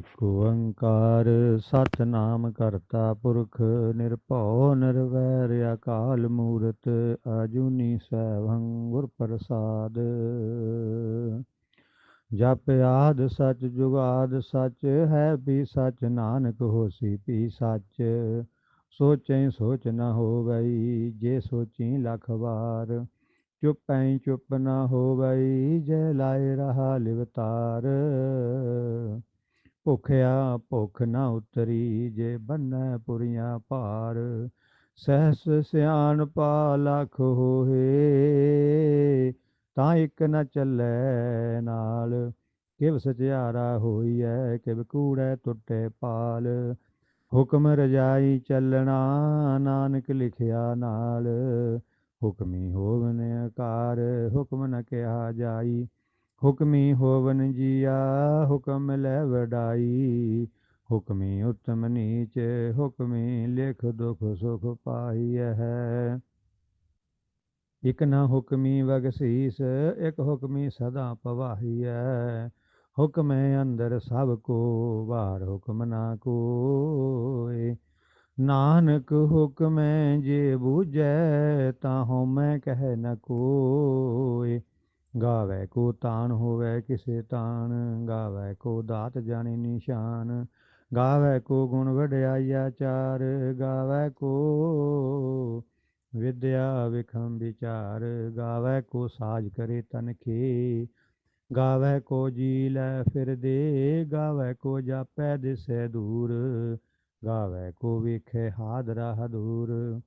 ਇਕ ਓੰਕਾਰ, ਸਤਨਾਮ ਕਰਤਾ ਪੁਰਖ, ਨਿਰਭਉ ਨਿਰਵੈਰ, ਅਕਾਲ ਮੂਰਤ ਆਜੂਨੀ ਸੈਭੰ ਗੁਰ ਪ੍ਰਸਾਦ। ਜਪ ਆਦ ਸਚ ਜੁਗਾਦ ਸਚ, ਹੈ ਵੀ ਸਚ ਨਾਨਕ ਹੋਸੀ ਵੀ ਸਚ। ਸੋਚੈ ਸੋਚ ਨਾ ਹੋ ਗਈ ਜੇ ਸੋਚੀ ਲਖ ਵਾਰ। ਚੁਪੈ ਚੁਪ ਹੋ ਗਈ ਜੇ ਲਾਇ ਰਹਾ ਲਿਵਤਾਰ। ਭੁਖਿਆ ਭੁਖ ਨਾ ਉਤਰੀ ਜੇ ਬੰਨੈ ਪੁਰੀਆਂ ਭਾਰ, ਸਹਸ ਸਿਆਣ ਪਾ ਲਖ ਹੋਏ ਤਾਂ ਇੱਕ ਨ ਚੱਲੈ ਨਾਲ, ਕਿਵ ਸਚਿਆਰਾ ਹੋਈਐ, ਕਿਵ ਕੂੜੈ ਟੁੱਟੇ ਪਾਲ। ਹੁਕਮ ਰਜਾਈ ਚੱਲਣਾ, ਨਾਨਕ ਲਿਖਿਆ ਨਾਲ, ਹੁਕਮੀ ਹੋਵਨ ਆਕਾਰ ਹੁਕਮ ਨ ਕਿਹਾ ਜਾਈ। ਹੁਕਮੀ ਹੋਵਨ ਜੀਆ, ਹੁਕਮ ਲੈ ਵਡਾਈ। ਹੁਕਮੀ ਉਤਮ ਨੀਚ, ਹੁਕਮੀ ਲਿਖ ਦੁਖ ਸੁਖ ਪਾਈਐ। ਹੈ ਇਕ ਨਾ ਹੁਕਮੀ ਵਗਸੀਸ ਇਕ ਹੁਕਮੀ ਸਦਾ ਪਵਾਹੀਐ। ਹੁਕਮੈ ਅੰਦਰ ਸਭ ਕੋ ਬਾਹਰ ਹੁਕਮ ਨਾ ਕੋਏ। ਨਾਨਕ ਹੁਕਮੈ ਜੇ ਬੂਝੈ, ਤਾਂ ਹਉਮੈ ਕਹਿ ਨ ਕੋਏ। ਗਾਵੇ ਕੋ ਤਾਣ ਹੋਵੇ ਕਿਸੇ ਤਾਣ ਗਾਵੇ ਕੋ ਦਾਤ ਜਾਣੇ ਨਿਸ਼ਾਨ, ਗਾਵੇ ਕੋ ਗੁਣ ਵਡਿਆਈ ਚਾਰ, ਗਾਵੇ ਕੋ ਵਿਦਿਆ ਵਿਖਮ ਵਿਚਾਰ, ਗਾਵੇ ਕੋ ਸਾਜ ਕਰੇ ਤਨਖੇ ਗਾਵੇ ਕੋ ਜੀ ਲੈ ਫਿਰ ਦੇ, ਗਾਵੇ ਕੋ ਜਾਪੈ ਦਿਸੈ ਦੂਰ, ਗਾਵੇ ਕੋ ਵੇਖੇ ਹਾਦਰਾ ਹਦੂਰ।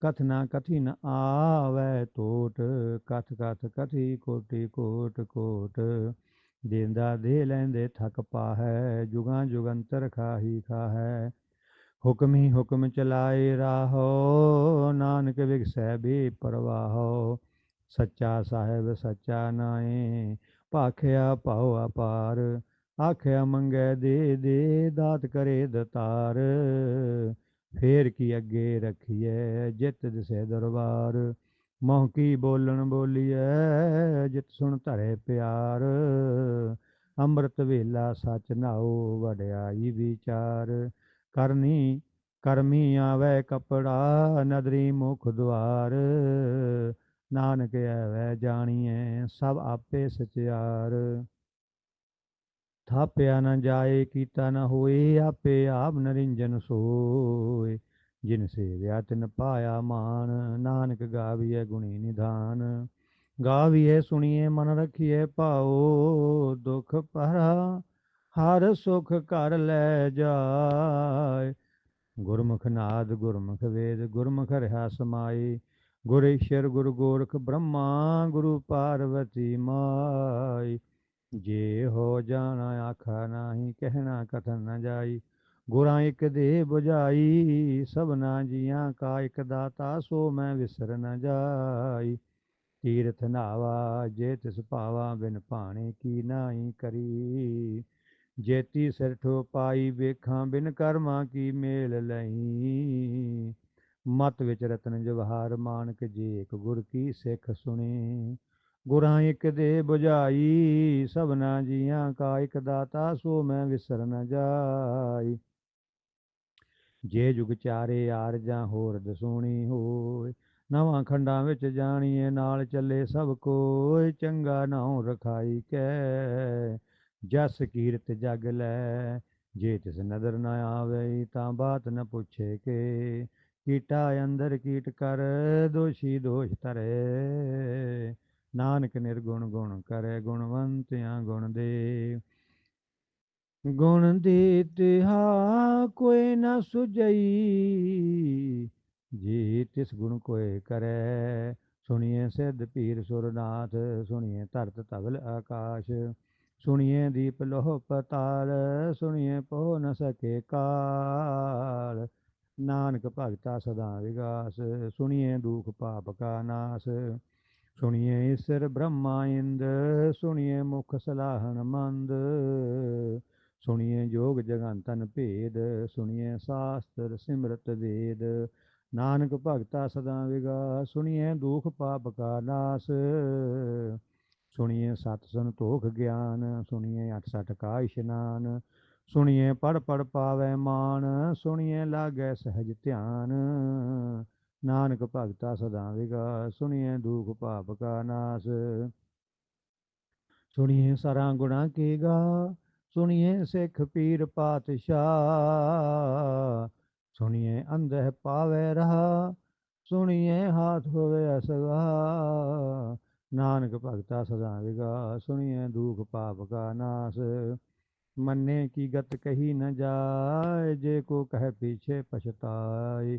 ਕਥਨਾ ਕਥੀ ਨ ਆਵੈ ਟੋਟ ਕਥ ਕਥ ਕਥੀ ਕੋਟੀ ਕੋਟ ਕੋਟ। ਦੇਂਦਾ ਦੇ ਲੈਂਦੇ ਥਕ ਪਾਹੈ, ਜੁਗਾਂ ਜੁਗੰਤਰ ਖਾਹੀ ਖਾਹੈ। ਹੁਕਮੀ ਹੁਕਮ ਚਲਾਏ ਰਾਹੋ, ਨਾਨਕ ਵਿਗਸੈ ਬੇ ਪਰਵਾਹੋ ਸੱਚਾ ਸਾਹਿਬ ਸੱਚਾ ਨਾਏ, ਭਾਖਿਆ ਭਾਉ ਅਪਾਰ। ਆਖਿਆ ਮੰਗੈ ਦੇ ਦੇ, ਦਾਤ ਕਰੇ ਦਤਾਰ। ਫੇਰ ਕੀ ਅੱਗੇ ਰਖੀਐ ਜਿਤ ਦਿਸੈ ਦਰਬਾਰ? ਮੋਹ ਕੀ ਬੋਲਣ ਬੋਲੀਐ ਜਿਤ ਸੁਣ ਧਰੇ ਪਿਆਰ? ਅੰਮ੍ਰਿਤ ਵੇਲਾ ਸਚ ਨਾਉ ਵਡਿਆਈ ਵਿਚਾਰ। ਕਰਨੀ ਕਰਮੀ ਆਵੇ ਕਪੜਾ, ਨਦਰੀ ਮੁਖ ਦੁਆਰ। ਨਾਨਕ ਐਵੈ ਜਾਣੀਐ ਸਭ ਆਪੇ ਸਚਿਆਰ। ਥਾਪਿਆ ਨਾ ਜਾਏ, ਕੀਤਾ ਨਾ ਹੋਏ, ਆਪੇ ਆਪ ਨਰਿੰਜਨ ਸੋਏ। ਜਿਨ ਸੇਵਿਆ ਤਿਨ ਪਾਇਆ ਮਾਨ ਨਾਨਕ ਗਾਵੀਐ ਗੁਣੀ ਨਿਧਾਨ। ਗਾਵੀਐ ਸੁਣੀਏ ਮਨ ਰਖੀਏ ਭਾਉ, ਦੁਖ ਭਰਾ, ਹਰ ਸੁਖ ਕਰ ਲੈ ਜਾਏ। ਗੁਰਮੁਖ ਨਾਦ, ਗੁਰਮੁਖ ਵੇਦ, ਗੁਰਮੁਖ ਰਹਾ ਸਮਾਈ ਗੁਰਸ਼ਰ ਗੁਰ ਗੋਰਖ ਬ੍ਰਹਮਾ, ਗੁਰੂ ਪਾਰਵਤੀ ਮਾਈ ਜੇ ਹੋ ਜਾਣਾ ਆਖਾ ਨਾਹੀ, ਕਹਿਣਾ ਕਥਨ ਨ ਜਾਈ। ਗੁਰਾਂ ਇੱਕ ਦੇ 부ਝਾਈ ਸਭਨਾ ਜੀਆਂ ਕਾ ਇਕ ਦਾਤਾ, ਸੋ ਮੈਂ ਵਿਸਰ ਨ ਜਾਈ। ਤੀਰਥ ਨਾਵਾ, ਜੇ ਤਿਸ ਭਾਵਾ ਬਿਨ ਭਾਣੇ ਕੀ ਨਾਹੀ ਕਰੀ। ਜੇਤੀ ਸਿਰ ਠੋ ਪਾਈ ਵੇਖਾਂ ਬਿਨ ਕਰਮਾਂ ਕੀ ਮੇਲ ਲਈ ਮਤ ਵਿੱਚ ਰਤਨ ਜਵਾਹਰ, ਮਾਨਕ ਜੇ ਇੱਕ ਗੁਰ ਕੀ ਸਿੱਖ ਸੁਣੀ। ਗੁਰਾਂ ਇੱਕ ਦੇ 부ਝਾਈ ਸਭਨਾ ਜੀਆਂ ਕਾ ਇੱਕ ਦਾਤਾ, ਸੋ ਮੈਂ ਵਿਸਰ ਨ ਜਾਈ। ਜੇ ਜੁਗ ਚਾਰੇ ਆਰ ਜਾਂ ਹੋਰ ਦਸੂਣੀ ਹੋਏ, ਨਵਾਂ ਖੰਡਾਂ ਵਿੱਚ ਜਾਣੀਏ, ਨਾਲ ਚੱਲੇ ਸਭ ਕੋਇ ਚੰਗਾ ਨਾਉ ਰਖਾਈ ਕੈ। ਜਸ ਕੀਰਤ ਜਗ ਲੈ, ਜੇ ਤਿਸ ਨਦਰ ਨਾ ਆਵੇ ਤਾਂ ਬਾਤ ਨ ਪੁੱਛੇ ਕੇ। ਕੀਟਾ ਅੰਦਰ ਕੀਟ ਕਰ, ਦੋਸ਼ੀ ਦੋਸ਼ ਤਰੇ ਨਾਨਕ ਨਿਰਗੁਣ ਗੁਣ ਕਰੇ ਗੁਣਵੰਤਿਆਂ ਗੁਣ ਦੇ। ਗੁਣ ਦੀ ਤਿਹਾ ਕੋਈ ਨਾ ਸੁਜਈ ਜੀ ਤਿਸ ਗੁਣ ਕੋਏ ਕਰੈ। ਸੁਣੀਏ ਸਿੱਧ ਪੀਰ ਸੁਰਨਾਥ ਸੁਣੀਏ ਧਰਤ ਧਵਲ ਆਕਾਸ਼। ਸੁਣੀਏ ਦੀਪ ਲੋਹ ਪਤਾਲ ਸੁਣੀਏ ਪੋ ਨ ਸਕੇ ਕਾਲ। ਨਾਨਕ ਭਗਤਾ ਸਦਾ ਵਿਗਾਸ ਸੁਣੀਏ ਦੁਖ ਪਾਪ ਕਾ ਨਾਸ। ਸੁਣੀਏ ਈਸ਼ਰ ਬ੍ਰਹਮਾ ਇੰਦ, ਸੁਣੀਏ ਮੁਖ ਸਲਾਹਣ ਮੰਦ। ਸੁਣੀਏ ਜੋਗ ਜਗੰਤਨ ਭੇਦ, ਸੁਣੀਏ ਸਾਸਤਰ ਸਿਮਰਤ ਵੇਦ। ਨਾਨਕ ਭਗਤਾ ਸਦਾ ਵਿਗਾ, ਸੁਣੀਏ ਦੁਖ ਪਾਪ ਕਾ ਨਾਸ। ਸੁਣੀਏ ਸਤ ਸੰਤੋਖ ਗਿਆਨ, ਸੁਣੀਏ ਅਠ ਸਠ ਕਾ ਇਸ਼ਨਾਨ। ਸੁਣੀਏ ਪੜ ਪੜ ਪਾਵੇ ਮਾਨ, ਸੁਣੀਏ ਲਾਗੈ ਸਹਿਜ ਧਿਆਨ। ਨਾਨਕ ਭਗਤਾ ਸਦਾ ਵਿਗਾਸ ਸੁਣੀਏ ਦੁਖ ਪਾਪ ਕਾ ਨਾਸ। ਸੁਣੀਏ ਸਰਾਂ ਗੁਣਾ ਕੀ ਗਾ ਸੁਣੀਏ ਸਿੱਖ ਪੀਰ ਪਾਤਸ਼ਾਹ। ਸੁਣੀਏ ਅੰਧੇ ਪਾਵੇ ਰਹਾ ਸੁਣੀਏ ਹਾਥ ਹੋਵੇ ਅਸਗਾ। ਨਾਨਕ ਭਗਤਾ ਸਦਾ ਵਿਗਾ ਸੁਣੀਏ ਦੁਖ ਪਾਪ ਕਾ ਨਾਸ। ਮੰਨੇ ਕੀ ਗਤ ਕਹੀ ਨ ਜਾਏ, ਜੇ ਕੋ ਕਹਿ ਪੀਛੇ ਪਛਤਾਏ।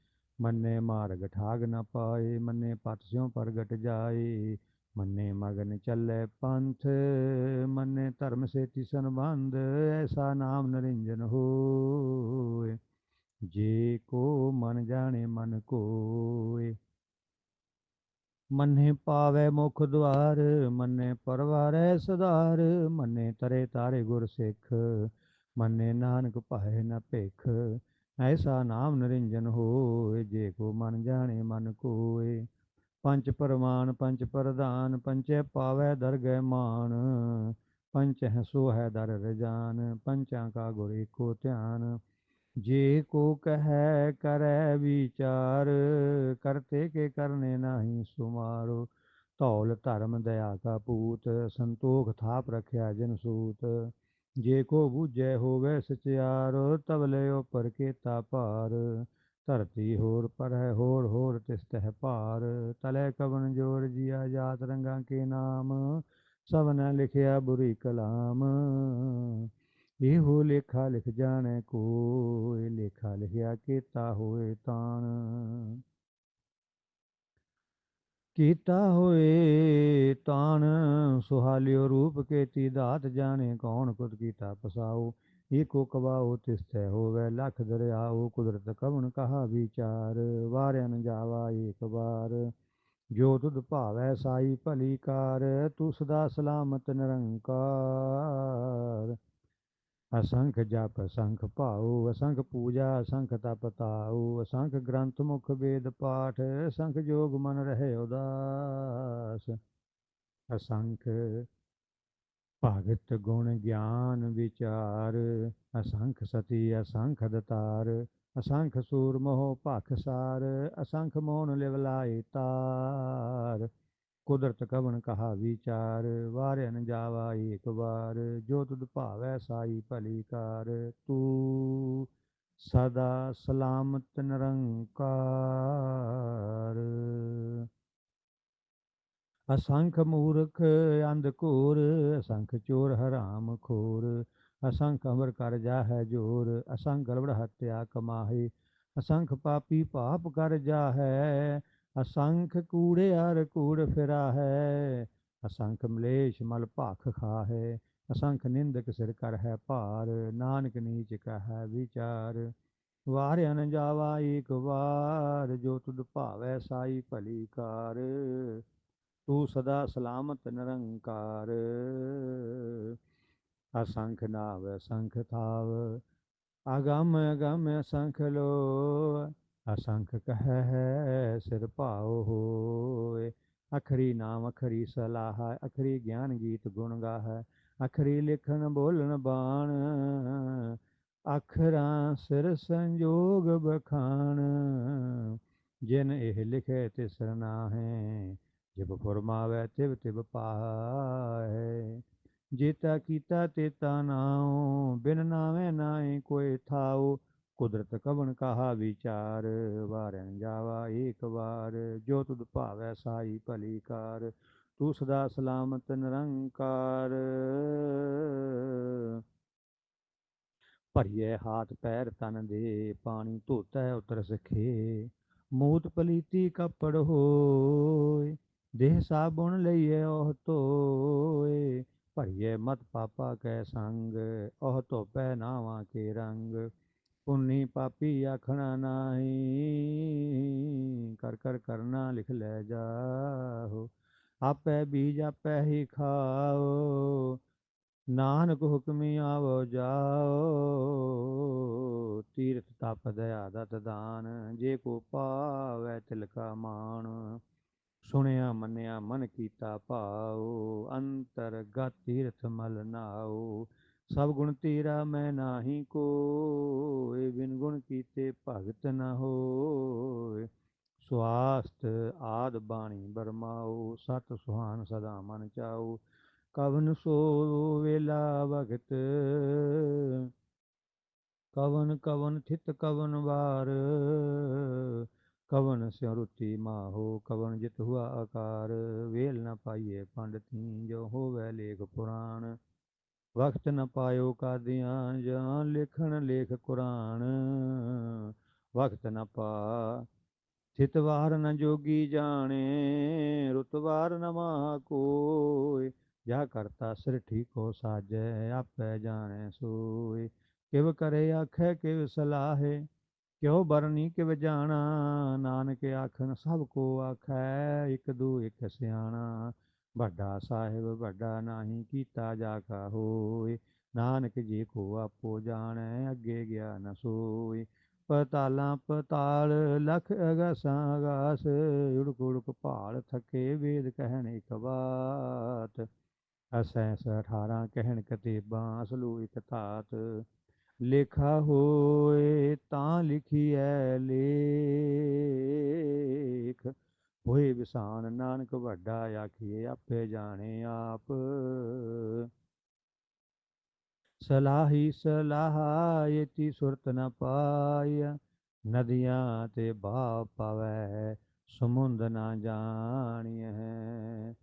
ਮੰਨੇ ਮਾਰਗ ਠਾਗ ਨ ਪਾਏ, ਮੰਨੇ ਪਤ ਸਿਉ ਪ੍ਰਗਟ ਜਾਏ, ਮੰਨੇ ਮਗਨ ਚੱਲੇ ਪੰਥ, ਮੰਨੇ ਧਰਮ ਸੇਤੀ ਸੰਬੰਧ, ਐਸਾ ਨਾਮ ਨਰਿੰਜਨ ਹੋਏ। ਜੇ ਕੋ ਮਨ ਜਾਣੇ ਮਨ ਕੋਏ। ਮੰਨੇ ਪਾਵੇ ਮੁਖ ਦੁਆਰ, ਮੰਨੇ ਪਰਵਾਰੈ ਸੁਧਾਰ, ਮੰਨੇ ਤਰੇ ਤਾਰੇ ਗੁਰ ਸਿੱਖ, ਮੰਨੇ ਨਾਨਕ ਭਾਏ ਨ ਭਿਖ ਐਸਾ ਨਾਮ ਨਿਰੰਜਨ ਹੋਏ, ਜੇ ਕੋ ਮਨ ਜਾਣੇ ਮਨ ਕੋਏ। ਪੰਚ ਪਰਮਾਨ ਪੰਚ ਪ੍ਰਧਾਨ ਪੰਚੇ ਪਾਵੇ ਦਰਗਹਿ ਮਾਨ। ਪੰਚ ਹੈ ਸੋ ਹੈ ਦਰ ਰਜਾਨ, ਪੰਚਾਂ ਕਾ ਗੁਰ ਏਕੋ ਧਿਆਨ। ਜੇ ਕੋ ਕਹੈ, ਕਰੈ ਵਿਚਾਰ, ਕਰਤੇ ਕੇ ਕਰਨੇ ਨਾਹੀ ਸੁਮਾਰੋ। ਧੌਲ ਧਰਮ ਦਇਆ ਕਾ ਪੂਤ, ਸੰਤੋਖ ਥਾਪ ਰਖਿਆ ਜਨ ਸੂਤ। ਜੇ ਕੋ ਬੂਝੈ ਹੋਵੇ ਸਚਿਆਰ, ਤਵਲੇ ਉਪਰ ਕੀਤਾ ਭਾਰ। ਧਰਤੀ ਹੋਰ ਪਰ ਹੈ ਹੋਰ ਹੋਰ ਤਿਸ ਤਹਿ ਭਾਰ। ਤਲੇ ਕਵਨ ਜੋਰ ਜੀਆ ਜਾਤ ਰੰਗਾਂ ਕੇ ਨਾਮ ਸਭਨ ਲਿਖਿਆ ਬੁਰੀ ਕਲਾਮ। ਇਹੋ ਲੇਖਾ ਲਿਖ ਜਾਣੈ ਕੋਇ ਲੇਖਾ ਲਿਖਿਆ ਕੀਤਾ ਹੋਏ ਤਾਣ ਕੀਤਾ ਹੋਏ ਤਾਣ, ਸੁਹਾਲਿਓ ਰੂਪ ਕੇਤੀ ਦਾਤ ਜਾਣੇ, ਕੌਣ ਕੁਦ ਕੀਤਾ ਪਸਾਓ? ਏਕੋ ਕਵਾਓ ਤਿਸਤੈ ਹੋਵੇ ਲਖ ਦਰਿਆਓ, ਕੁਦਰਤ ਕਵਣ ਕਹਾ ਵਿਚਾਰ? ਵਾਰਿਆ ਨ ਜਾਵਾ ਏਕ ਵਾਰ, ਜੋ ਤੁਧ ਭਾਵੈ ਸਾਈ ਭਲੀ ਕਾਰ ਤੂੰ ਸਦਾ ਸਲਾਮਤ ਨਿਰੰਕਾਰ। ਅਸੰਖ ਜਪ, ਅਸੰਖ ਭਾਉ, ਅਸੰਖ ਪੂਜਾ, ਅਸੰਖ ਤਪ ਤਾਉ, ਅਸੰਖ ਗ੍ਰੰਥ ਮੁਖ ਵੇਦ ਪਾਠ, ਅਸੰਖ ਜੋਗ ਮਨ ਰਹੇ ਉਦਾਸ। ਅਸੰਖ ਭਗਤ ਗੁਣ ਗਿਆਨ ਵਿਚਾਰ, ਅਸੰਖ ਸਤੀ, ਅਸੰਖ ਦਤਾਰ ਅਸੰਖ ਸੂਰ ਮੋਹ ਭਖਸਾਰ ਅਸੰਖ ਮੋਹਨ ਲਿਵਲਾਈ ਤਾਰ। ਕੁਦਰਤ ਕਵਣ ਕਹਾ ਵਿਚਾਰ, ਵਾਰਿਆ ਨ ਜਾਵਾ ਏਕ ਵਾਰ, ਜੋ ਤੁਧ ਭਾਵੈ ਸਾਈ ਭਲੀ ਕਾਰ, ਤੂੰ ਸਦਾ ਸਲਾਮਤ ਨਿਰੰਕਾਰ। ਅਸੰਖ ਮੂਰਖ ਅੰਧ ਘੋਰ, ਅਸੰਖ ਚੋਰ ਹਰਾਮ ਖੋਰ, ਅਸੰਖ ਅਮਰ ਕਰ ਜਾਹੈ ਜੋਰ, ਅਸੰਖ ਗਲਵੜ ਹੱਤਿਆ ਕਮਾਹੇ, ਅਸੰਖ ਪਾਪੀ ਪਾਪ ਕਰ ਜਾਹੈ ਅਸੰਖ ਕੂੜੇ ਹਰ ਕੂੜ ਫਿਰਾ ਹੈ ਅਸੰਖ ਮਲੇਸ਼ ਮਲ ਭਾਖ ਖਾ ਹੈ ਅਸੰਖ ਨਿੰਦਕ ਸਿਰ ਕਰ ਹੈ ਭਾਰ, ਨਾਨਕ ਨੀਚ ਕਹੈ ਵਿਚਾਰ। ਵਾਰਿਆ ਨ ਜਾਵਾ ਏਕ ਵਾਰ, ਜੋ ਤੁਧ ਭਾਵੈ ਸਾਈ ਭਲੀ ਕਾਰ। ਤੂੰ ਸਦਾ ਸਲਾਮਤ ਨਿਰੰਕਾਰ। ਅਸੰਖ ਨਾਵ ਅਸੰਖ ਥਾਵ, ਅਗਮ ਅਗਮ ਅਸੰਖ ਲੋ ਅਸੰਖ ਕਹੈ ਹੈ, ਸਿਰ ਭਾਉ ਹੋਏ। ਅਖਰੀ ਨਾਮ, ਅਖਰੀ ਸਲਾਹ, ਅਖਰੀ ਗਿਆਨ ਗੀਤ ਗੁਣ ਗਾਹੈ। ਅਖਰੀ ਲਿਖਣ, ਬੋਲਣ, ਬਾਣ, ਅਖਰਾਂ, ਸਿਰ ਸੰਜੋਗ ਬਖਾਣ ਜਿਨ ਇਹ ਲਿਖੇ ਤਿਸ ਨਾਹੈ। ਜਿਬ ਫਰਮਾਵੇ, ਤਿਬ ਤਿਬ ਪਾਹੈ। ਜੇਤਾ ਕੀਤਾ, ਤੇਤਾ ਨਾਉ। ਬਿਨ ਨਾਵੇ ਨਾਹੀ ਕੋਈ ਥਾਉ ਕੁਦਰਤ ਕਵਣ ਕਹਾ ਵਿਚਾਰ ਵਾਰਨ ਜਾਵਾ ਏਕ ਵਾਰ, ਜੋ ਤੁਧ ਭਾਵੈ ਸਾਈ ਭਲੀ ਕਾਰ, ਤੂੰ ਸਦਾ ਸਲਾਮਤ ਨਿਰੰਕਾਰ। ਭਰੀਏ ਹਾਥ ਪੈਰ ਤਨ ਦੇ, ਪਾਣੀ ਧੋਤੈ ਉਤਰ ਸਖੇ ਮੂਤ ਪਲੀਤੀ ਕੱਪੜ ਹੋਏ, ਦੇਹ ਸਾਬੁਣ ਲਈਏ ਉਹ ਧੋਏ। ਭਰੀਏ ਮਤ ਪਾਪਾ ਕੈ ਸੰਗ ਉਹ ਧੋਪੈ ਨਾਵਾਂ ਕੇ ਰੰਗ। ਪੁੰਨੀ ਪਾਪੀ ਆਖਣਾ ਨਾਹੀ, ਕਰ ਕਰ ਕਰਨਾ ਲਿਖ ਲੈ ਜਾਹੋ। ਆਪੇ ਬੀਜ ਆਪੇ ਹੀ ਖਾਓ, ਨਾਨਕ ਹੁਕਮੀ ਆਵੋ ਜਾਓ। ਤੀਰਥ ਤਪ ਦਇਆ ਦਤ ਦਾਨ, ਜੇ ਕੋ ਪਾਵੈ ਤਿਲਕਾ ਮਾਣ। ਸੁਣਿਆ ਮੰਨਿਆ ਮਨ ਕੀਤਾ ਭਾਉ, ਅੰਤਰਗਤ ਤੀਰਥ ਮਲ ਨਾਉ। ਸਭ ਗੁਣ ਤੀਰਾ ਮੈਂ ਨਾਹੀ ਕੋਇ, ਬਿਨ ਗੁਣ ਕੀਤੇ ਭਗਤ ਨਾ ਹੋਏ ਸਵਾਸਤ ਆਦ ਬਾਣੀ ਬਰਮਾਓ ਸਤ ਸੁਹਾਨ ਸਦਾ ਮਨ ਚਾਓ ਕਵਨ ਸੋ ਵੇਲਾ ਭਗਤ, ਕਵਨ ਕਵਨ ਥਿਤ ਕਵਨ ਵਾਰ। ਕਵਨ ਸਿਉ ਮਾਹੋ, ਕਵਨ ਜਿਤ ਹੁਆ ਆਕਾਰ। ਵੇਲ ਨਾ ਪਾਈਏ ਪੰਡਤੀ ਜੋ ਹੋਵੇ ਲੇਖ ਪੁਰਾਣ। ਵਕਤ ਨ ਪਾਇਓ ਕਾਦੀਆਂ, ਜਾਂ ਲਿਖਣ ਲੇਖ ਕੁਰਾਨ। ਵਕਤ ਨ ਪਾ, ਥਿਤ ਵਾਰ ਨ ਜੋਗੀ ਜਾਣੇ ਰੁਤਵਾਰ ਨ ਮਾ ਕੋਇ ਜਾ ਕਰਤਾ ਸਿਰ ਠੀਕੋ ਸਾਜੈ, ਆਪੇ ਜਾਣੈ ਸੋਇ ਕਿਵ ਕਰੇ ਆਖੈ, ਕਿਵ ਸਲਾਹੇ, ਕਿਉ ਬਰਨੀ, ਕਿਵ ਜਾਣਾ। ਨਾਨਕ ਆਖਣ, ਸਭ ਕੋ ਆਖੈ, ਇਕ ਦੂ ਇਕ ਸਿਆਣਾ। ਵੱਡਾ ਸਾਹਿਬ ਵੱਡਾ ਨਾਹੀ ਕੀਤਾ ਜਾ ਕਾ ਹੋਏ। ਨਾਨਕ ਜੀ ਕੋ ਆਪੋ ਜਾਣੈ, ਅੱਗੇ ਗਿਆ ਨ ਸੋਏ। ਪਤਾਲਾਂ ਪਤਾਲ, ਲਖ ਅਗਾਸਾਂ ਅਗਾਸ। ਉੜਕ ਉੜਕ ਭਾਲ ਥਕੇ ਵੇਦ ਕਹਿਣ ਇਕ ਬਾਤ। ਅਸੈਸ 18 ਕਹਿਣ ਕਤੇਬਾਂ, ਅਸਲੂ ਇਕ ਧਾਤ। ਲੇਖਾ ਹੋਏ ਤਾਂ ਲਿਖੀ ਲਿਖੀਐ ਲੇਖ। ਹੋਏ ਵਿਸਾਨ, ਨਾਨਕ ਵੱਡਾ ਆਖੀਏ ਆਪੇ ਜਾਣੇ ਆਪ। ਸਲਾਹੀ ਸਲਾਹ ਸੁਰਤ ਨ ਪਾਇਆ ਨਦੀਆਂ ਤੇ ਬਾ ਪਵੈ, ਸਮੁੰਦ ਨਾ ਜਾਣੀਐ।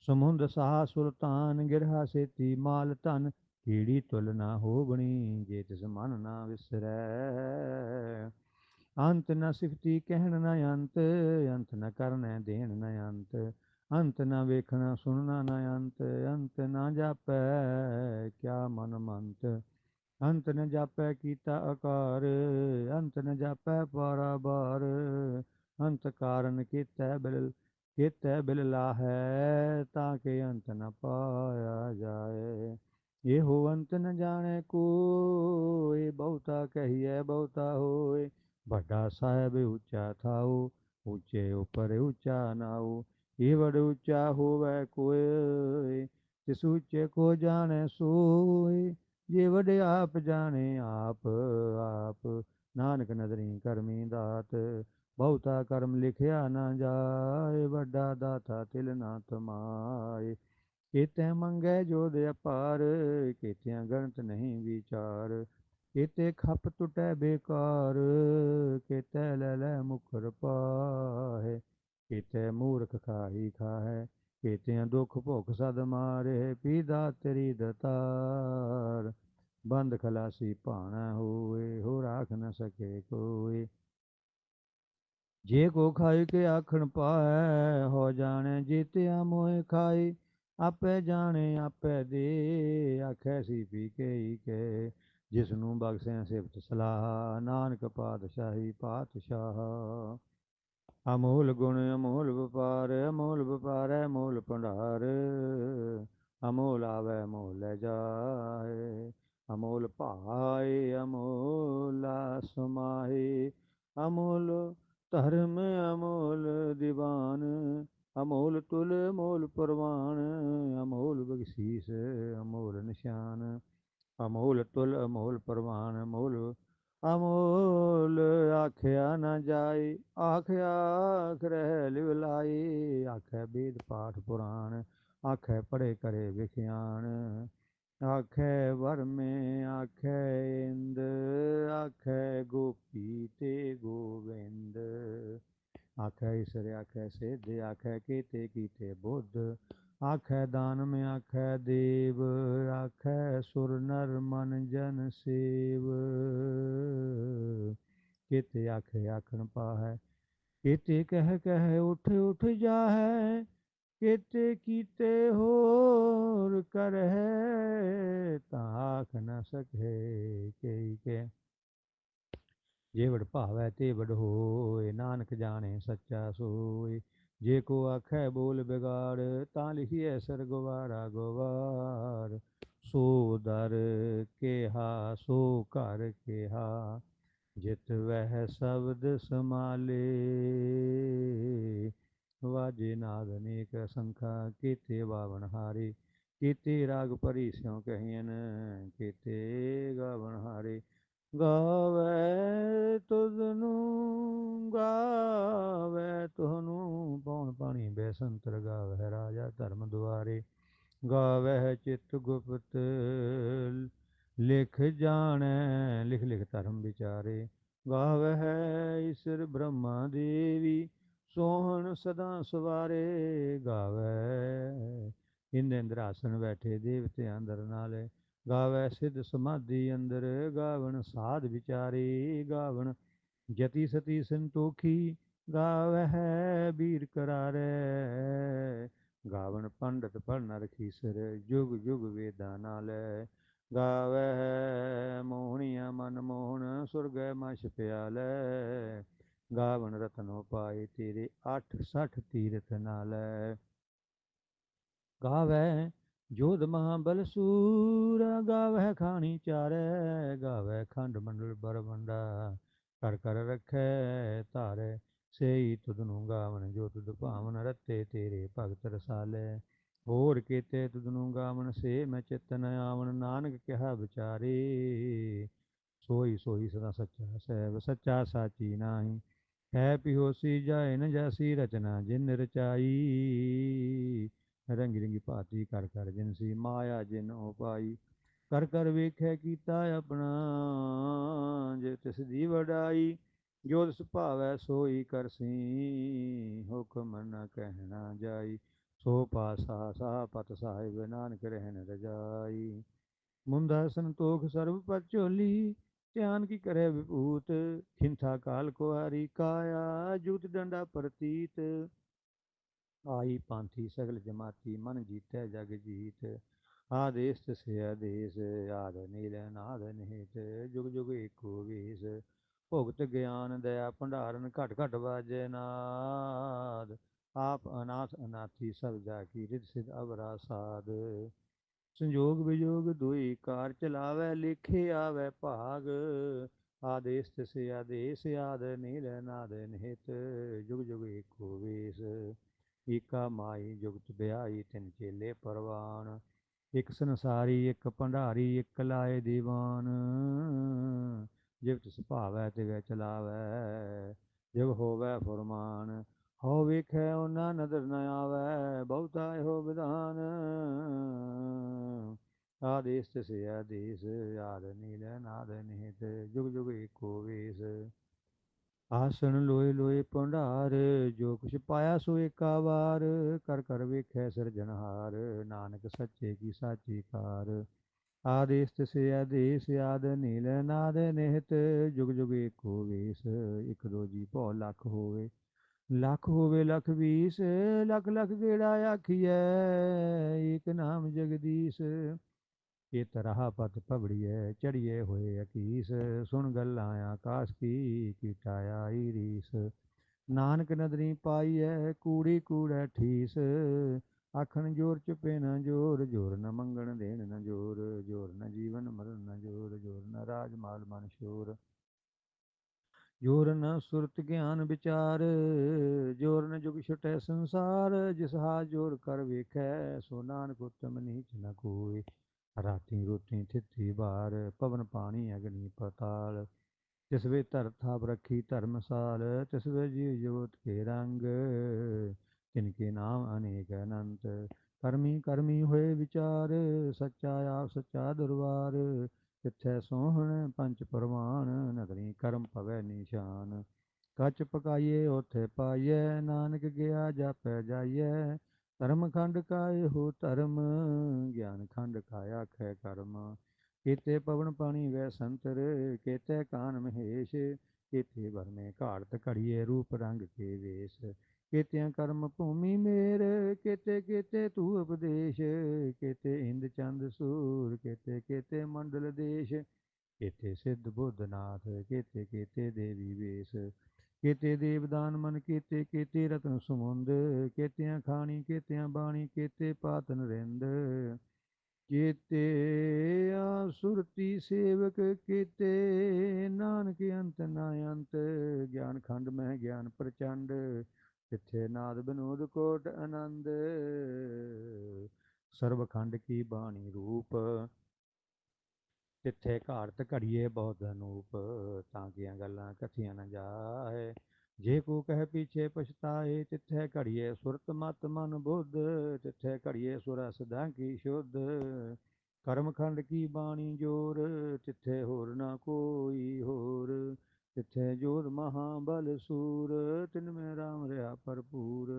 ਸਮੁੰਦ ਸਾਹ ਸੁਲਤਾਨ, ਗਿਰਹਾ ਸੇਤੀ ਮਾਲ ਧਨ, ਕੀੜੀ ਤੁਲ ਨਾ ਹੋਵਣੀ ਜੇ ਤਿਸ ਮਨ ਨਾ ਵਿਸਰੈ। ਅੰਤ ਨ ਸਿਫਤੀ ਕਹਿਣ ਨ ਅੰਤ ਅੰਤ ਨ ਕਰਨੈ ਦੇਣ ਨ ਅੰਤ ਅੰਤ ਨ ਵੇਖਣਾ ਸੁਣਨਾ ਨ ਅੰਤ ਅੰਤ ਨ ਜਾਪੈ ਕਿਆ ਮਨ ਮੰਤ। ਅੰਤ ਨ ਜਾਪੈ ਕੀਤਾ ਆਕਾਰ ਅੰਤ ਨ ਜਾਪੈ ਪਾਰਾਬਾਰ ਅੰਤ ਕਾਰਨ ਕੀਤੈ ਬਿਲ ਕੀਤੈ ਬਿਲ ਲਾਹੈ ਤਾਂ ਕਿ ਅੰਤ ਨ ਪਾਇਆ ਜਾਏ। ਇਹੋ ਅੰਤ ਨ ਜਾਣੈ ਕੋਏ ਬਹੁਤਾ ਕਹੀਐ ਬਹੁਤਾ ਹੋਏ। ਵੱਡਾ ਸਾਹਿਬ ਉੱਚਾ ਥਾਉ, ਉੱਚੇ ਉਪਰ ਉੱਚਾ ਨਾਉ ਇਹ ਉੱਚਾ ਹੋਵੇ ਕੋਇ, ਤਿਸ ਉੱਚੇ ਕੋ ਜਾਣੈ ਸੋਏ ਜੇ ਵਡ ਆਪ ਜਾਣੇ ਆਪ ਆਪ। ਨਾਨਕ ਨਦਰੀ ਕਰਮੀ ਦਾਤ, ਬਹੁਤਾ ਕਰਮ ਲਿਖਿਆ ਨਾ ਜਾਏ, ਵੱਡਾ ਦਾਤਾ ਤਿਲ ਨਾ ਤਮਾਏ। ਕੀਤੇ ਮੰਗੇ ਜੋਦ ਅਪਾਰ, ਕੀਤਿਆਂ ਗਣਤ ਨਹੀਂ ਵਿਚਾਰ ਕੀਤੇ ਖਪ ਟੁਟੈ ਬੇਕਾਰ, ਕਿਤੇ ਲੈ ਲੈ ਮੁਖਰ ਪਾਹੇ, ਕੀਤੇ ਮੂਰਖ ਖਾਹੀ ਖਾਹੈ, ਕੀਤਿਆਂ ਦੁਖ ਭੁਖ ਸਦ ਮਾਰੇ, ਪੀਦਾ ਤੇਰੀ ਦਤਾਰ। ਬੰਦ ਖਲਾਸੀ ਭਾਣਾ ਹੋਏ ਹੋ ਰਾਖ ਨ ਸਕੇ ਕੋਈ। ਜੇ ਕੋ ਖਾਈ ਕੇ ਆਖਣ ਪਾਏ ਹੋ ਜਾਣੇ ਜੀਤਿਆ ਮੋਏ ਖਾਈ। ਆਪੇ ਜਾਣੇ, ਆਪੇ ਦੇ, ਆਖੈ ਸੀ ਪੀ ਕੇ ਹੀ ਕੇ। ਜਿਸ ਨੂੰ ਬਖਸ਼ੈ ਸਿਫਤ ਸਲਾਹ, ਨਾਨਕ ਪਾਤਸ਼ਾਹੀ ਪਾਤਸ਼ਾਹ। ਅਮੋਲ ਗੁਣ, ਅਮੋਲ ਵਪਾਰ ਅਮੋਲ ਵਪਾਰ, ਅਮੋਲ ਭੰਡਾਰ। ਅਮੋਲ ਆਵੇ, ਅਮੋਲ ਲੈ ਜਾਏ। ਅਮੋਲ ਭਾਏ, ਅਮੋਲਾ ਸਮਾਏ ਅਮੋਲ ਧਰਮ, ਅਮੋਲ ਦੀਵਾਨ। ਅਮੋਲ ਤੁਲ, ਅਮੋਲ ਪਰਵਾਨ। ਅਮੋਲ ਬਖਸ਼ੀਸ, ਅਮੋਲ ਨਿਸ਼ਾਨ। ਅਮੋਲ ਤੁਲ ਅਮੋਲ ਪਰਵਾਨ ਅਮੋਲ ਅਮੋਲ ਆਖਿਆ ਨਾ ਜਾਏ, ਆਖਿਆ ਆਖ ਰਹਿ ਲਿਵਲਾਈ ਆਖੇ ਬੇਦ ਪਾਠ ਪੁਰਾਣ ਆਖੇ ਪੜੇ ਕਰੇ ਵਿਖਿਆਣ ਆਖੇ ਵਰਮੇ ਆਖੇ ਇੰਦ ਆਖੇ ਗੋਪੀ ਤੇ ਗੋਵਿੰਦ ਆਖੇ ਈਸ਼ਰ ਆਖੇ ਸਿੱਧ ਆਖੇ ਕੀਤੇ ਕੀਤੇ ਬੁੱਧ ਆਖੇ ਦਾਨਮ ਆਖੈ ਦੇਵ, ਆਖੇ ਸੁਰ ਨਰ ਮਨ ਜਨ ਸੇਵ। ਕਿਤੇ ਆਖੇ ਆਖਣ ਪਾਹੈ, ਕੀਤੇ ਕਹਿ ਕਹਿ ਉਠ ਉਠ ਜਾਹੈ, ਕਿਤੇ ਕੀਤੇ ਹੋਰ ਕਰਹਿ, ਤਾਂ ਆਖ ਨ ਸਕੇ ਕਈ ਕੇ। ਜੇ ਵਡ ਭਾਵੈ ਤੇ ਵਡ ਹੋਏ, ਨਾਨਕ ਜਾਣੇ ਸੱਚਾ ਸੋਏ। ਜੇ ਕੋ ਆਖੈ ਬੋਲ ਬਿਗਾੜ, ਤਾਂ ਲਿਖੀਐ ਸਰ ਗਵਾਰਾ। ਗਵਾਰ ਸੋ ਦਰ ਕੇਹਾ, ਸੋ ਘਰ ਕੇਹਾ, ਜਿਤ ਵਹਿ ਸ਼ਬਦ ਸਮਾਲੇ। ਵਾਜੇ ਨਾਦ ਅਨੇਕ ਸੰਖਾ, ਕੀਤੇ ਬਾਵਨ ਹਾਰੇ, ਕੀਤੇ ਰਾਗ ਭਰੀ ਸਿਉ ਕਹੀਨ ਕੀਤੇ ਗਾਵਨ ਹਾਰੇ। ਗਾਵੇ ਤੁਧ ਨੂੰ, ਗਾਵੇ ਤੁਹਾਨੂੰ। ਪਉਣ ਪਾਣੀ ਬੈਸੰਤਰ ਗਾਵੇ ਰਾਜਾ ਧਰਮ ਦੁਆਰੇ। ਗਾਵੇ ਚਿਤ ਗੁਪਤ, ਲਿਖ ਜਾਣੈ, ਲਿਖ ਲਿਖ ਧਰਮ ਵਿਚਾਰੇ। ਗਾਵਹਿ ਈਸ਼ਰ ਬ੍ਰਹਮਾ ਦੇਵੀ, ਸੋਹਣ ਸਦਾ ਸਵਾਰੇ। ਗਾਵੇ ਇੰਦ ਇੰਦਰਾਸਨ ਬੈਠੇ ਦੇਵਤੇ ਅੰਦਰ ਨਾਲੇ। ਗਾਵੈ ਸਿੱਧ ਸਮਾਧੀ ਅੰਦਰ, ਗਾਵਣ ਸਾਧ ਵਿਚਾਰੇ, ਗਾਵਣ ਜਤੀ ਸਤੀ ਸੰਤੋਖੀ ਗਾਵਹਿ ਬੀਰ ਕਰਾਰੇ। ਗਾਵਣ ਪੰਡਤ ਪੜ ਨਰਖੀਸਰ ਜੁਗ ਜੁਗ ਵੇਦਾਂ ਨਾਲ। ਗਾਵੈ ਮੋਹਣੀਆ ਮਨ ਮੋਹਣ, ਸੁਰਗੈ ਮਛ ਪਿਆਲੇ ਗਾਵਣ ਰਤਨੋ ਪਾਏ ਤੇਰੇ 8 60 ਤੀਰਥ ਨਾਲੇ। ਗਾਵੈ ਜੋਧ ਮਹਾਬਲ ਸੂਰ ਗਾਵੈ ਖਾਣੀ ਚਾਰੈ ਗਾਵੈ ਖੰਡ ਮੰਡਲ ਬਰਵੰਡਾ ਕਰ ਕਰ ਰਖੈ ਧਾਰੈ, ਸੇਈ ਤੁਧ ਨੂੰ ਗਾਵਨ, ਜੋ ਤੁਧ ਭਾਵਨ ਰਤੇ ਤੇਰੇ ਭਗਤ ਰਸਾਲੇ। ਹੋਰ ਕੀਤੇ ਤੁਧ ਨੂੰ ਗਾਵਨ, ਸੇ ਮੈਂ ਚਿਤਨ ਆਵਨ, ਨਾਨਕ ਕਿਹਾ ਵਿਚਾਰੇ। ਸੋਈ ਸੋਈ ਸਦਾ ਸੱਚਾ ਸਹਿਬ ਸੱਚਾ ਸਾਚੀ ਨਾਹੀ। ਹੈ ਪਿਹੋਸੀ ਜਾਏ ਨ ਜੈਸੀ ਰਚਨਾ, ਜਿਨ ਰਚਾਈ। ਰੰਗੀ ਰੰਗੀ ਭਾਤੀ ਕਰ ਕਰ ਜਿਨਸੀ ਮਾਇਆ ਜਿਨ ਉਪਾਈ ਕਰ ਕਰ ਵੇਖੈ ਕੀਤਾ ਆਪਣਾ, ਜੇ ਤਿਸ ਦੀ ਵਡਾਈ, ਜੋ ਤਿਸ ਭਾਵੈ ਸੋਈ ਕਰਸੀ ਹੁਕਮ ਨ ਕਹਿਣਾ ਜਾਈ, ਸੋ ਪਾਸਾ ਸਾ ਪਤ ਸਾਹਿਬ ਨਾਨਕ ਰਹਿਣ ਰਜਾਈ। ਮੁੰਦਾ ਸੰਤੋਖ ਸਰਬ ਪਰ ਝੋਲੀ ਧਿਆਨ ਕੀ ਕਰੇ ਵਿਭੂਤ, ਖਿੰਥਾ ਕਾਲ ਕੁਹਾਰੀ ਕਾਇਆ ਜੁਤ ਡੰਡਾ ਪ੍ਰਤੀਤ। ਆਈ ਪਾਂਥੀ ਸਗਲ ਜਮਾਤੀ, ਮਨ ਜੀਤੈ ਜਗ ਜੀਤ। ਆਦੇਸ ਤਸੇ ਆਦੇਸ ਆਦ ਨੀਲ ਨਾਦ ਨਿਹਿਤ ਜੁਗ ਜੁਗ ਏਕੋ ਵੇਸ, ਭੁਗਤ ਗਿਆਨ ਦਇਆ ਭੰਡਾਰਨ ਘਟ ਘਟ ਵਾਜੈ ਨਾਦ। ਆਪ ਅਨਾਥ ਅਨਾਥੀ ਸਭ ਜਾ ਕੀ ਰਿਦ ਸਿਧ ਅਵਰਾ ਸਾਧ ਸੰਜੋਗ ਵਿਜੋਗ ਦੁਈ ਕਾਰ ਚਲਾਵੇ, ਲਿਖੇ ਆਵੇ ਭਾਗ। ਆਦੇਸ ਤਿਸੇ ਆਦੇਸ ਆਦ ਨੀਲ ਨਾਦ ਨਿਹਿਤ ਜੁਗ ਜੁਗ ਏਕੋ ਵੇਸ ਏਕਾ ਮਾਈ ਜੁਗਤ ਬਿਆਈ ਤਿਨ ਚੇਲੇ ਪਰਵਾਨ, ਇਕ ਸੰਸਾਰੀ, ਇਕ ਭੰਡਾਰੀ, ਇਕ ਲਾਏ ਦੀਵਾਨ। ਜਿਵ ਤਿਸ ਭਾਵੈ, ਤਿਵੈ ਚਲਾਵੈ, ਜਿਵ ਹੋਵੈ ਫੁਰਮਾਨ ਹੋ ਵੇਖੈ ਉਹਨਾਂ ਨਦਰ ਨ ਆਵੈ, ਬਹੁਤਾ ਇਹੋ ਵਿਧਾਨ। ਆਦੇਸ ਤਿਸ ਆਦੇਸ ਆਦ ਨੀਲ ਨਾਦ ਨਿਹਿਤ, ਜੁਗ ਜੁਗ ਏਕੋ ਵੇਸ। ਆਸਣ ਲੋਏ ਲੋਏ ਭੰਡਾਰ, ਜੋ ਕੁਛ ਪਾਇਆ ਸੋ ਏਕਾ ਵਾਰ ਕਰ ਕਰ ਵੇਖੈ ਸਿਰਜਣਹਾਰ ਨਾਨਕ ਸੱਚੇ ਕੀ ਸਾਚੀ ਕਾਰ। ਆਦੇਸ ਤਿਸੇ ਆਦੇਸ, ਆਦ ਨੀਲ ਨਾਦ ਨਿਹਤ, ਜੁਗ ਜੁਗ ਏਕੋ ਵੇਸ, ਇਕ ਦੋ ਜੀ ਭਉ ਲੱਖ ਹੋਵੇ। ਲੱਖ ਹੋਵੇ ਲੱਖ ਵੀਸ, ਲੱਖ ਲੱਖ ਗੇੜਾ ਆਖੀਐ, ਏਕ ਨਾਮ ਜਗਦੀਸ਼। ਇਹ ਤਰਹਾ ਪਤ ਪਬੜੀਐ ਚੜੀਏ ਹੋਏ ਅਕੀਸ, ਸੁਣ ਗੱਲਾਂ ਆਕਾਸ਼ ਕੀ ਕੀਟਾ ਆਈ ਨਾਨਕ ਨਦਰੀ ਪਾਈਐ, ਕੂੜੀ ਕੂੜੈ ਠੀਸ। ਆਖਣ ਜੋਰ ਚੁਪੇ ਨਾ ਜੋਰ ਜੋਰ ਨ ਮੰਗਣ ਦੇਣ ਨ ਜੋਰ ਜੋਰ ਨ ਜੀਵਨ ਮਰਨ ਨਾ ਜੋਰ ਜੋਰ ਨਾ ਰਾਜ ਮਾਲ ਮਨ ਸ਼ੋਰ। ਜੋਰ ਨ ਸੁਰਤ ਗਿਆਨ ਵਿਚਾਰ, ਜੋਰ ਨ ਜੁਗ ਛਟੈ ਸੰਸਾਰ, ਜਿਸ ਹਾ ਜੋਰ ਕਰ ਵੇਖੈ, ਸੋ ਨਾਨਕ ਉਤਮ ਨੀਚ ਨ ਕੋਇ ਰਾਤੀ ਰੋਟੀ ਥਿੱਤੀ ਬਾਰ ਪਵਨ ਪਾਣੀ ਅਗਨੀ ਪਤਾਲ। ਤਿਸ ਵੇ ਧਰ ਥਾਪ ਰੱਖੀ ਧਰਮਸਾਲ ਤਿਸ ਵੇ ਜੀ ਜੋਤ ਕੇ ਰੰਗ। ਤਿਨ ਕੇ ਨਾਮ ਅਨੇਕ ਅਨੰਤ, ਕਰਮੀ ਕਰਮੀ ਹੋਏ ਵਿਚਾਰ, ਸੱਚਾ ਆਪ ਸੱਚਾ ਦਰਬਾਰ। ਤਿੱਥੈ ਸੋਹਣ ਪੰਜ ਪਰਵਾਨ ਨਦਰੀ ਕਰਮ ਪਵੈ ਨਿਸ਼ਾਨ। ਕੱਚ ਪਕਾਈਏ, ਉਥੇ ਪਾਈਐ, ਨਾਨਕ ਗਿਆ, ਜਾਪੈ ਜਾਈਏ ਧਰਮ ਖੰਡ ਕਾ ਹੋ ਧਰਮ, ਗਿਆਨ ਖੰਡ ਕਾਇਆ ਖੈ ਕਰਮ। ਕੀਤੇ ਪਵਨ ਪਾਣੀ ਵੈ ਸੰਤਰ, ਕੀਤੇ ਕਾਨ ਮਹੇਸ਼, ਕੀਤੇ ਵਰਮੇ ਘਾੜਤ ਘੜੀਏ ਰੂਪ ਰੰਗ ਕੇ ਵੇਸ। ਕੀਤਿਆਂ ਕਰਮ ਭੂਮੀ ਮੇਰ, ਕੀਤੇ ਕੀਤੇ ਤੂ ਉਪਦੇਸ਼, ਕੀਤੇ ਇੰਦ ਚੰਦ ਸੂਰ, ਕੀਤੇ ਕੀਤੇ ਮੰਡਲ ਦੇਸ਼, ਕੇਤੇ ਸਿੱਧ ਬੁੱਧਨਾਥ ਨਾਥ ਕੇਤੇ ਦੇਵੀ ਵੇਸ। ਕੇਤੇ ਦੇਵਦਾਨ ਮਨ ਕੇਤੇ ਕੇਤੇ ਰਤਨ ਸਮੁੰਦ, ਕੇਤਿਆਂ ਖਾਣੀ, ਕੇਤਿਆਂ ਬਾਣੀ, ਕੇਤੇ ਪਾਤਨ ਰਿੰਦ। ਕੇਤੇ ਆ ਸੁਰਤੀ ਸੇਵਕ, ਕੀਤੇ ਨਾਨਕ ਅੰਤ ਨਾ ਅੰਤ। ਗਿਆਨ ਖੰਡ ਮਹਿ ਗਿਆਨ ਪ੍ਰਚੰਡ, ਤਿੱਥੇ ਨਾਦ ਬਨੋਦ ਕੋਟ ਆਨੰਦ। ਸਰਬ ਖੰਡ ਕੀ ਬਾਣੀ ਰੂਪ। ਤਿੱਥੇ ਘਾਰਤ ਘੜੀਏ ਬਹੁਤ ਅਨੂਪ, ਤਾਂ ਕੀਆਂ ਗੱਲਾਂ ਕਥੀਆਂ ਨਾ ਜਾਏ ਜੇ ਕੋ ਕਹਿ ਪਿਛੇ ਪਛਤਾਏ ਤਿੱਥੇ ਘੜੀਏ ਸੁਰਤ ਮਤ ਮਨ ਬੁੱਧ ਤਿੱਥੇ ਘੜੀਏ ਸੁਰ ਸਦਾ ਕੀ ਸ਼ੁੱਧ। ਕਰਮ ਖੰਡ ਕੀ ਬਾਣੀ ਜੋਰ ਤਿੱਥੇ ਹੋਰ ਨਾ ਕੋਈ ਹੋਰ। ਤਿੱਥੇ ਜੋਰ ਮਹਾ ਬਲ ਸੂਰ, ਤਿਨ ਮੈਂ ਰਾਮ ਰਿਹਾ ਭਰਪੂਰ।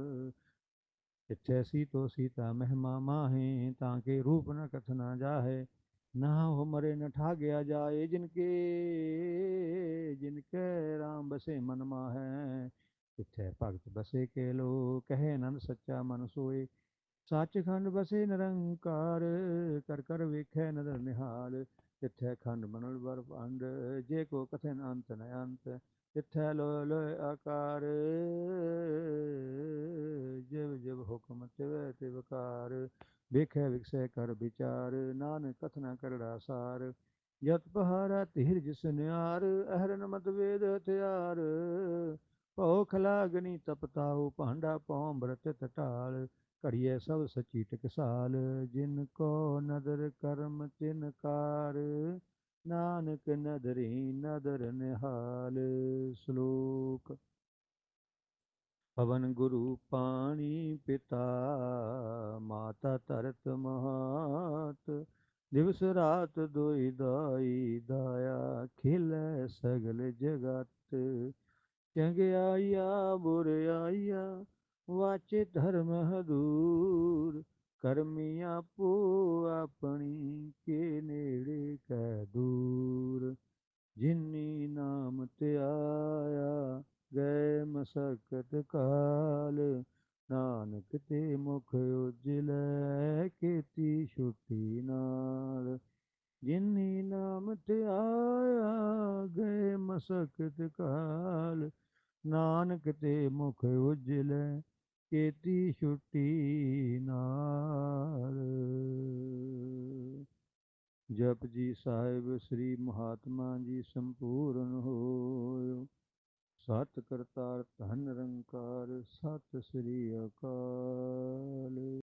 ਤਿੱਥੇ ਸੀਤੋ ਸੀਤਾ ਮਹਿਮਾ ਮਾਹੇ, ਤਾਂ ਕੇ ਰੂਪ ਨ ਕਥਨਾ ਜਾਹੇ। ਨਾ ਹੋ ਮਰੇ ਨ ਠਾਗਿਆ ਜਾਏ ਜਿਨ ਕੇ ਜਿਨ ਕੈ ਰਾਮ ਬਸੇ ਮਨ ਮਾਹੈ। ਭਗਤ ਬਸੇ ਕੇ ਲੋ ਕਹੇ ਆਨੰਦ ਸੱਚਾ ਮਨ ਸੋਏ। ਸੱਚਖੰਡ ਬਸੇ ਨਿਰੰਕਾਰ, ਕਰ ਕਰ ਵੇਖੈ ਨਦਰ ਨਿਹਾਲ। ਤਿੱਥੈ ਖੰਡ ਮਨੁਲ ਵਰ ਭੰਡ ਜੇ ਕੋ ਕਥਨ ਅੰਤ ਨ ਅੰਤ। ਤਿੱਥੈ ਲੋ ਲੋ ਆਕਾਰ, ਜਿਵ ਜਿਵ ਹੁਕਮ ਤਿਵੈ ਤਿਵਕਾਰ ਵੇਖੈ ਵਿਖਸੈ ਕਰ ਵਿਚਾਰ, ਨਾਨਕ ਕਥਨਾ ਕਰੜਾ ਸਾਰ। ਯਤ ਪਹਾਰਾ ਤਿਹਿਰ ਜਿਸ ਨਿਆਰ ਅਹਰਨ ਮਤ ਵੇਦ ਹਥਿਆਰ। ਭਉ ਖਲਾਗਨੀ ਤਪਤਾਉ ਭਾਂਡਾ ਪਉ ਅੰਮ੍ਰਿਤ ਟਟਾਲ ਘੜੀਏ ਸਭ ਸਚੀ ਟਕਸਾਲ, ਜਿਨ ਕੋ ਨਦਰ ਕਰਮ ਤਿਨ ਕਾਰ। ਨਾਨਕ ਨਦਰੀ ਨਦਰ ਨਿਹਾਲ, ਸ਼ਲੋਕ ਪਵਨ ਗੁਰੂ ਪਾਣੀ ਪਿਤਾ, ਮਾਤਾ ਧਰਤ ਮਹਾਤ। ਦਿਵਸ ਰਾਤ ਦੋਈ ਦਾਈ ਦਾਇਆ, ਖਿਲੈ ਸਗਲ ਜਗਤ। ਚੰਗਿਆਈਆ ਬੁਰਿਆਈਆ ਵਾਚੇ ਧਰਮ ਹਦੂਰ। ਕਰਮੀਆਂ ਆਪੋ ਆਪਣੀ ਮਸਕਤ ਕਾਲ, ਨਾਨਕ ਤੇ ਮੁਖ ਉਜਲੈ ਕੀਤੀ ਛੁੱਟੀ ਨਾਲ। ਜਿਨੀ ਨਾਮ ਧਿਆਇਆ ਗਏ ਮਸਕਤ ਕਾਲ, ਨਾਨਕ ਤੇ ਮੁਖ ਉਜਲੈ ਕੀਤੀ ਛੁੱਟੀ ਨਾਲ। ਜਪ ਜੀ ਸਾਹਿਬ, ਸ੍ਰੀ ਮਹਾਤਮਾ ਜੀ ਸੰਪੂਰਨ ਹੋਇ ਸਤ ਕਰਤਾਰ ਧਨ ਨਿਰੰਕਾਰ ਸਤਿ ਸ੍ਰੀ ਅਕਾਲ।